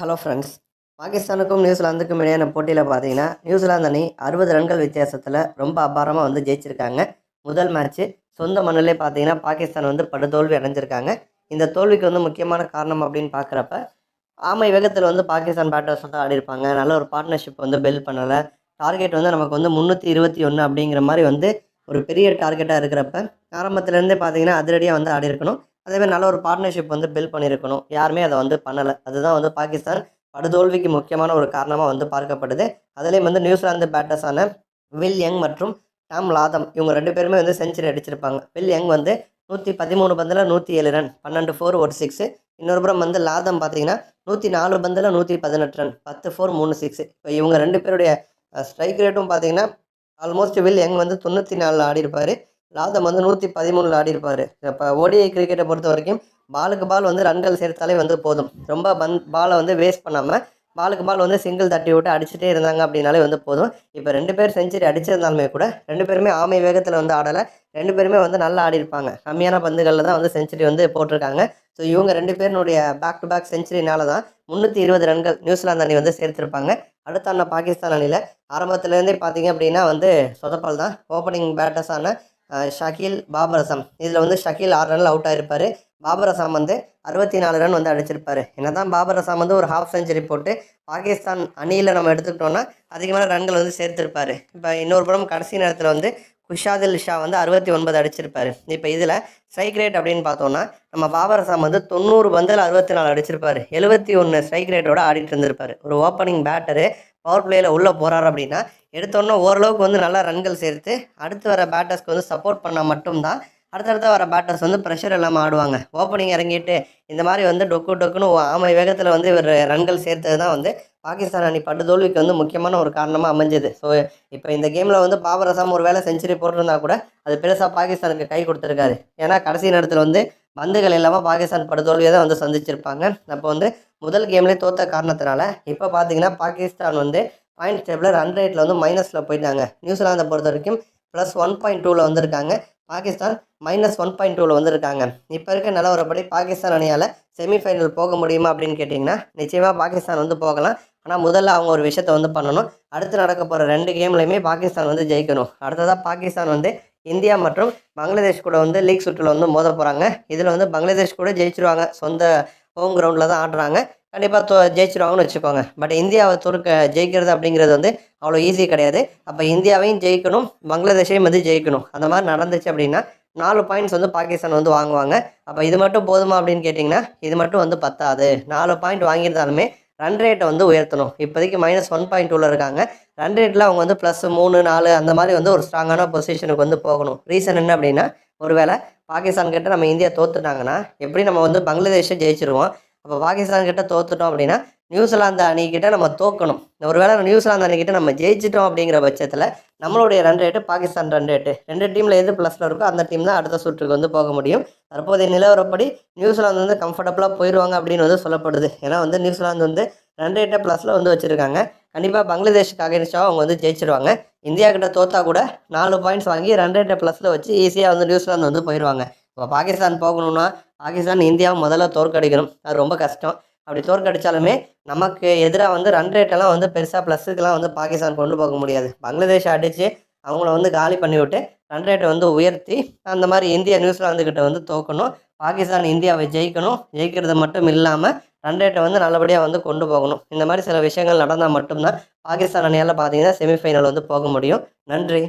Hello friends பாகிஸ்தானுக்கும் நியூசிலாந்துக்கும் இடையான போட்டியில் பார்த்தீங்கன்னா நியூசிலாந்து அணி அறுபது ரன்கள் வித்தியாசத்தில் ரொம்ப அபாரமாக வந்து ஜெயிச்சிருக்காங்க. முதல் மேட்ச்சு சொந்த மண்ணிலே பார்த்தீங்கன்னா பாகிஸ்தான் வந்து படுதோல்வி அடைஞ்சிருக்காங்க. இந்த தோல்விக்கு வந்து முக்கியமான காரணம் அப்படின்னு பார்க்குறப்ப ஆமை வேகத்தில் வந்து பாகிஸ்தான் பேட்டர்ஸ் வந்து ஆடிருப்பாங்க நல்ல ஒரு பார்ட்னர்ஷிப் வந்து பில்ட் பண்ணலை. டார்கெட் வந்து நமக்கு வந்து முந்நூற்றி இருபத்தி ஒன்று அப்படிங்கிற மாதிரி வந்து ஒரு பெரிய டார்கெட்டாக இருக்கிறப்ப ஆரம்பத்துலேருந்தே பார்த்தீங்கன்னா அதிரடியாக வந்து ஆடி இருக்கணும் அதேமாதிரி நல்ல ஒரு பார்ட்னர்ஷிப் வந்து பில்ட் பண்ணியிருக்கணும். யாருமே அதை வந்து பண்ணலை. அதுதான் வந்து பாகிஸ்தான் படுதோல்விக்கு முக்கியமான ஒரு காரணமாக வந்து பார்க்கப்படுது அதுலேயும் வந்து நியூசிலாந்து பேட்டர்ஸான வில் யங் மற்றும் டாம் லாதம் இவங்க ரெண்டு பேருமே வந்து செஞ்சுரி அடிச்சிருப்பாங்க. வில் யங் வந்து நூற்றி பதிமூணு பந்தில் நூற்றி ஏழு ரன் பன்னெண்டு ஃபோர் ஒரு சிக்ஸு இன்னொரு புறம் வந்து லாதம் பார்த்தீங்கன்னா நூற்றி நாலு பந்தில் நூற்றி பதினெட்டு ரன் பத்து ஃபோர் மூணு சிக்ஸு இப்போ இவங்க ரெண்டு பேருடைய ஸ்ட்ரைக் ரேட்டும் பார்த்தீங்கன்னா ஆல்மோஸ்ட் வில் யங் வந்து தொண்ணூற்றி நாலில் ஆடிருப்பார் லாதம் வந்து நூற்றி பதிமூணில் ஆடிருப்பார் இப்போ ஓடிஐ கிரிக்கெட்டை பொறுத்த வரைக்கும் பாலுக்கு பால் வந்து ரன்கள் சேர்த்தாலே வந்து போதும். ரொம்ப பந் பாலை வந்து வேஸ்ட் பண்ணாமல் பாலுக்கு பால் வந்து சிங்கிள் தட்டி விட்டு அடிச்சுட்டே இருந்தாங்க அப்படின்னாலே வந்து போதும். இப்போ ரெண்டு பேர் செஞ்சுரி அடிச்சிருந்தாலுமே கூட ரெண்டு பேருமே ஆமை வேகத்தில் வந்து ஆடலை. ரெண்டு பேருமே வந்து நல்லா ஆடிருப்பாங்க கம்மியான பந்துகளில் தான் வந்து செஞ்சுரி வந்து போட்டிருக்காங்க. ஸோ இவங்க ரெண்டு பேருனுடைய பேக் டு பேக் செஞ்சுரினால தான் முந்நூற்றி இருபது ரன்கள் நியூசிலாந்து அணி வந்து சேர்த்துருப்பாங்க. அடுத்த அண்ணா பாகிஸ்தான் அணியில் ஆரம்பத்துலேருந்தே பார்த்தீங்க அப்படின்னா வந்து சொதப்பால் தான். ஓப்பனிங் பேட்டர்ஸான ஷகீல் பாபரசம். பாபர் அசாம் இதில் வந்து ஷகீல் ஆறு ரன்ல அவுட் ஆகிருப்பார் பாபர் அசாம் வந்து அறுபத்தி நாலு ரன் வந்து அடிச்சிருப்பாரு. என்னதான் பாபர் அசாம் வந்து ஒரு ஹாஃப் செஞ்சுரி போட்டு பாகிஸ்தான் அணியில் நம்ம எடுத்துக்கிட்டோம்னா அதிகமான ரன்கள் வந்து சேர்த்துருப்பார். இப்போ இன்னொரு புறம் கடைசி நேரத்தில் வந்து குஷாதில் ஷா வந்து அறுபத்தி ஒன்பது அடிச்சிருப்பாரு. இப்போ இதில் ஸ்ட்ரைக் ரேட் அப்படின்னு பார்த்தோன்னா நம்ம பாபர் அசாம் வந்து தொண்ணூறு பந்தில் அறுபத்தி நாலு அடிச்சிருப்பார். எழுபத்தி ஒன்று ஸ்ட்ரைக் ரேட்டோட ஆடிட்டு இருந்திருப்பார். ஒரு ஓப்பனிங் பேட்டரு பவர் பிளேயில் உள்ளே போகிறாரு அப்படின்னா எடுத்தோன்னே ஓரளவுக்கு வந்து நல்லா ரன்கள் சேர்த்து அடுத்து வர பேட்டர்ஸ்க்கு வந்து சப்போர்ட் பண்ணால் மட்டும்தான் அடுத்தடுத்த வர பேட்டர்ஸ் வந்து ப்ரெஷர் இல்லாமல் ஆடுவாங்க. ஓப்பனிங் இறங்கிட்டு இந்த மாதிரி வந்து டொக்கு டொக்குன்னு ஆமை வேகத்தில் வந்து இவர் ரன்கள் சேர்த்தது தான் வந்து பாகிஸ்தான் அணி பட்டு தோல்விக்கு வந்து முக்கியமான ஒரு காரணமாக அமைஞ்சது. ஸோ இப்போ இந்த கேமில் வந்து பாபர் அசாம் ஒரு வேளை செஞ்சுரி போட்டிருந்தா கூட அது பெருசாக பாகிஸ்தானுக்கு கை கொடுத்துருக்காரு. ஏன்னா கடைசி நேரத்தில் வந்து பந்துகள் இல்லாமல் பாகிஸ்தான் படுதோல்வியை தான் வந்து சந்திச்சிருப்பாங்க. அப்போ வந்து முதல் கேம்லேயே தோத்த காரணத்தினால இப்போ பார்த்தீங்கன்னா பாகிஸ்தான் வந்து பாயிண்ட் டேபிளில் ரன் ரேட்டில் வந்து மைனஸில் போயிட்டாங்க. நியூசிலாந்தை பொறுத்த வரைக்கும் ப்ளஸ் ஒன் பாயிண்ட் டூவில் வந்திருக்காங்க. பாகிஸ்தான் மைனஸ் ஒன் பாயிண்ட் டூவில் வந்திருக்காங்க. இப்போ இருக்க நிலவரப்படி பாகிஸ்தான் அணியால் செமிஃபைனல் போக முடியுமா அப்படின்னு கேட்டிங்கன்னா நிச்சயமாக பாகிஸ்தான் வந்து போகலாம். ஆனால் முதல்ல அவங்க ஒரு விஷயத்தை வந்து பண்ணணும். அடுத்து நடக்க போகிற ரெண்டு கேம்லையுமே பாகிஸ்தான் வந்து ஜெயிக்கணும். அடுத்ததாக பாகிஸ்தான் வந்து இந்தியா மற்றும் பங்களாதேஷ் கூட வந்து லீக் சுற்றில் வந்து மோத போகிறாங்க இதில் வந்து பங்களாதேஷ் கூட ஜெயிச்சிருவாங்க. சொந்த ஹோம் கிரவுண்டில் தான் ஆடுறாங்க. கண்டிப்பாக தோ ஜெயிச்சிருவாங்கன்னு வச்சுக்கோங்க. பட் இந்தியாவை தோற்க ஜெயிக்கிறது அப்படிங்கிறது வந்து அவ்வளோ ஈஸி கிடையாது. அப்போ இந்தியாவையும் ஜெயிக்கணும் பங்களாதேஷையும் வந்து ஜெயிக்கணும். அந்த மாதிரி நடந்துச்சு அப்படின்னா நாலு பாயிண்ட்ஸ் வந்து பாகிஸ்தான் வந்து வாங்குவாங்க. அப்போ இது மட்டும் போதுமா அப்படின்னு கேட்டிங்கன்னா இது மட்டும் வந்து பத்தாது. நாலு பாயிண்ட் வாங்கியிருந்தாலுமே ரன் ரேட்டை வந்து உயர்த்தணும். இப்போதைக்கு மைனஸ் ஒன் பாயிண்ட் டூவில் இருக்காங்க. ரன் ரேட்டில் அவங்க வந்து ப்ளஸ் மூணு நாலு அந்த மாதிரி வந்து ஒரு ஸ்ட்ராங்கான பொசிஷனுக்கு வந்து போகணும். ரீசன் என்ன அப்படின்னா ஒருவேளை பாகிஸ்தான் கிட்ட நம்ம இந்தியா தோத்துட்டாங்கன்னா எப்படி நம்ம வந்து பங்களாதேஷை ஜெயிச்சிருவோம்? அப்போ பாகிஸ்தான் கிட்ட தோத்துட்டோம் அப்படின்னா நியூசிலாந்து அணிக்கிட்ட நம்ம தோக்கணும். ஒருவேளை நியூசிலாந்து அணிக்கிட்ட நம்ம ஜெயிச்சிட்டோம் அப்படிங்கிற பட்சத்தில் நம்மளுடைய run rate Pakistan run rate ரெண்டு டீமில் எது ப்ளஸில் இருக்கோ அந்த டீம் தான் அடுத்த சுற்றுக்கு வந்து போக முடியும். தற்போதைய நிலவரப்படி நியூசிலாந்து வந்து கம்ஃபர்டபுளாக போயிடுவாங்க அப்படின்னு வந்து சொல்லப்படுது. ஏன்னா வந்து நியூசிலாந்து வந்து ரன் ரேட்டை ப்ளஸில் வந்து வச்சுருக்காங்க. கண்டிப்பாக பங்களாதேஷுக்கு அகேன்ஸ்டாக அவங்க வந்து ஜெயிச்சிருவாங்க. இந்தியா கிட்ட தோத்தா கூட நாலு பாயிண்ட்ஸ் வாங்கி ரன் ரேட்டை ப்ளஸில் வச்சு ஈஸியாக வந்து நியூசிலாந்து வந்து போயிடுவாங்க இப்போ பாகிஸ்தான் போகணும்னா பாகிஸ்தான் இந்தியாவை முதல்ல தோற்கடிக்கணும். அது ரொம்ப கஷ்டம். அப்படி தோற்கடிச்சாலுமே நமக்கு எதிராக வந்து ரன் ரேட்டெல்லாம் வந்து பெருசாக ப்ளஸ்ஸுக்கெல்லாம் வந்து பாகிஸ்தான் கொண்டு போக முடியாது. பங்களாதேஷ் அடித்து அவங்கள வந்து காலி பண்ணிவிட்டு ரன் ரேட்டை வந்து உயர்த்தி அந்த மாதிரி இந்தியா நியூசிலாந்துக்கிட்ட வந்து தோக்கணும். பாகிஸ்தான் இந்தியாவை ஜெயிக்கணும். ஜெயிக்கிறது மட்டும் இல்லாமல் ரன் ரேட்டை வந்து நல்லபடியாக வந்து கொண்டு போகணும். இந்த மாதிரி சில விஷயங்கள் நடந்தால் மட்டும்தான் பாகிஸ்தான் அணியால் பார்த்தீங்கன்னா செமிஃபைனல் வந்து போக முடியும். நன்றி.